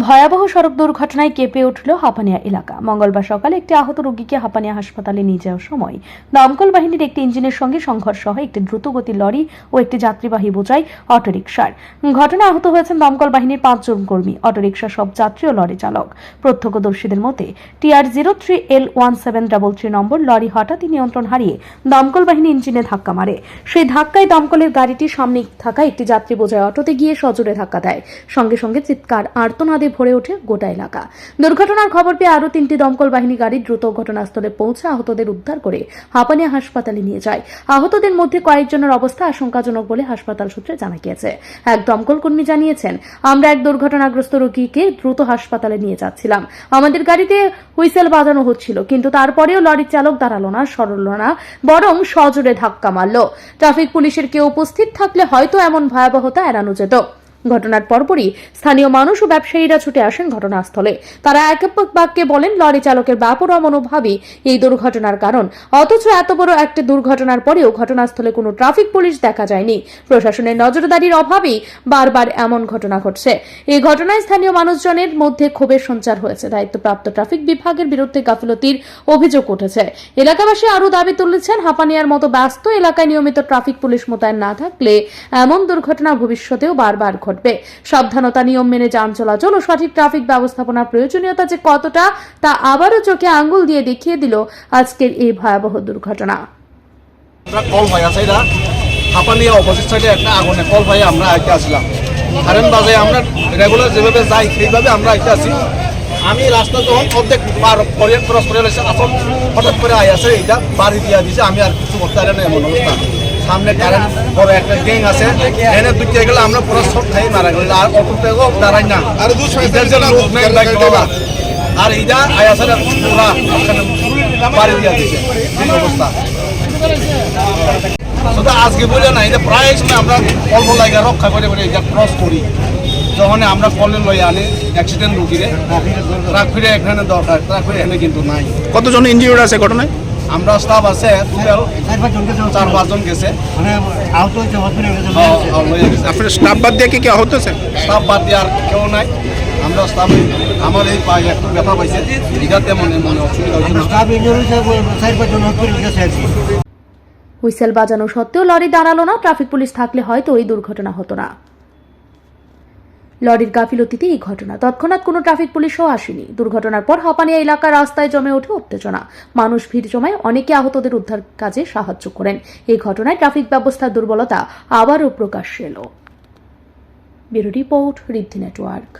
ভয়াবহ সড়ক দুর্ঘটনায় কেঁপে উঠল হাপানিয়া এলাকা। মঙ্গলবার সকালে একটি আহত রোগীকে হাপানিয়া হাসপাতালে নিয়ে যাওয়ার সময় দমকল বাহিনীর একটি ইঞ্জিনের সঙ্গে সংঘর্ষ হয় একটি দ্রুতগতির লরি ও একটি যাত্রীবাহী বোঝাই অটোরিকশার। ঘটনায় আহত হয়েছেন দমকল বাহিনীর পাঁচজন কর্মী অটোরিকশা সব যাত্রী ও লরি চালক। প্রত্যক্ষদর্শীদের মতে TR zero three L one seven double three নম্বর লরি হঠাৎই নিয়ন্ত্রণ হারিয়ে দমকল বাহিনী ইঞ্জিনে ধাক্কা মারে। সেই ধাক্কায় দমকলের গাড়িটি সামনে থাকা একটি যাত্রী বোঝাই অটোতে গিয়ে সজোরে ধাক্কা দেয়। সঙ্গে সঙ্গে চিৎকার, আর্তনাদে ভরে ওঠে গোটা এলাকা। দুর্ঘটনার খবর পেয়ে আরও তিনটি দমকল বাহিনী গাড়ি দ্রুত ঘটনাস্থলে পৌঁছে আহতদের উদ্ধার করে হাঁপানিয়া হাসপাতালে নিয়ে যায়। আহতদের মধ্যে কয়েকজনের অবস্থা আশঙ্কাজনক বলে হাসপাতাল সূত্রে জানা গিয়েছে। এক দমকল কর্মী জানিয়েছেন, আমরা এক দুর্ঘটনাগ্রস্ত রোগীকে দ্রুত হাসপাতালে নিয়ে যাচ্ছিলাম। আমাদের গাড়িতে হুইসেল বাজানো হচ্ছিল, কিন্তু তারপরেও লরির চালক দাঁড়াল না, সরল না, বরং সজোরে ধাক্কা মারল। ট্রাফিক পুলিশের কেউ উপস্থিত থাকলে হয়তো এমন ভয়াবহতা এড়ানো যেত। ঘটনার পরপরই স্থানীয় মানুষ ও ব্যবসায়ীরা ছুটে আসেন ঘটনাস্থলে। তারা এক বাক্যে বলেন, লরি চালকের ব্যাপরা মনোভাবই এই দুর্ঘটনার কারণ। অথচ এত বড় একটি দুর্ঘটনার পরেও ঘটনাস্থলে কোনো ট্রাফিক পুলিশ দেখা যায়নি। প্রশাসনের নজরদারির অভাবেই বারবার এমন ঘটনা ঘটছে। এই ঘটনায় স্থানীয় মানুষজনের মধ্যে ক্ষোভের সঞ্চার হয়েছে। দায়িত্বপ্রাপ্ত ট্রাফিক বিভাগের বিরুদ্ধে গাফিলতির অভিযোগ উঠেছে। এলাকাবাসী আরও দাবি তুলেছেন, হাঁপানিয়ার মতো ব্যস্ত এলাকায় নিয়মিত ট্রাফিক পুলিশ মোতায়েন না থাকলে এমন দুর্ঘটনা ভবিষ্যতেও বারবার ঘটবে। সাবধানতা নিয়ম মেনে যান চলাচল ও সঠিক ট্রাফিক ব্যবস্থাপনার প্রয়োজনীয়তা যে কতটা, তা আবারও চোখে আঙ্গুল দিয়ে দেখিয়ে দিল আজকের এই ভয়াবহ দুর্ঘটনা। আছে এটা একটা আমরা বাজে, আমরা রেগুলার যেভাবে যাই, সেইভাবে আমরা আমি রাস্তা যখন অর্ধেক করে ক্রস করে হঠাৎ করে আই এইটা বাড়ি দিয়া দিছে, আমি আর কিছু করতে পারি না এমন অবস্থা। সামনে কারেন্ট বড় একটা গ্যাং আছে। এনে দুইতে গেলে আমরা পুরো সব খাই মারা গেল। আর অটোতেও দাঁড়াই না। আর আর পুরা বাড়ি দিয়া দিছে। এই অবস্থা। শুধু আজকে বলে না এটা প্রায় সময় আমরা অল্প লাগে রক্ষা করে করে এটা ক্রস করি। যখন আমরা কলে লই আনি অ্যাক্সিডেন্ট রুগীরে ট্রাক ফিরে এখানে দরকার ট্রাক ফিরে এখানে কিন্তু নাই। কতজন ইনজিওর্ড আছে ঘটনায়? আমরা স্টাফ আছে টোটাল চার পাঁচজন গেছে। আপনার স্টাফ বাদ দিয়ে কি কি আহত আছে স্টাফ বাদ দিয়ে আর কেউ নাই। আমরা স্টাফ আমার এই পায়ে একটু ব্যথা পাইছে। এটাতে মনে মনে অসুবিধা হুইসেল বাজানো সত্ত্বেও লরি দাঁড়াল না ট্রাফিক পুলিশ থাকলে হয়তো এই দুর্ঘটনা হতো না। লরির গাফিলতিতে এই ঘটনা। তৎক্ষণাৎ কোনো ট্রাফিক পুলিশও আসেনি। দুর্ঘটনার পর হাপানিয়া এলাকার রাস্তায় জমে ওঠে উত্তেজনা। মানুষ ভিড় জমায় অনেকে আহতদের উদ্ধার কাজে সাহায্য করেন। এই ঘটনায় ট্রাফিক ব্যবস্থার দুর্বলতা আবারও প্রকাশ্যে এলো। Report, Riddhi network.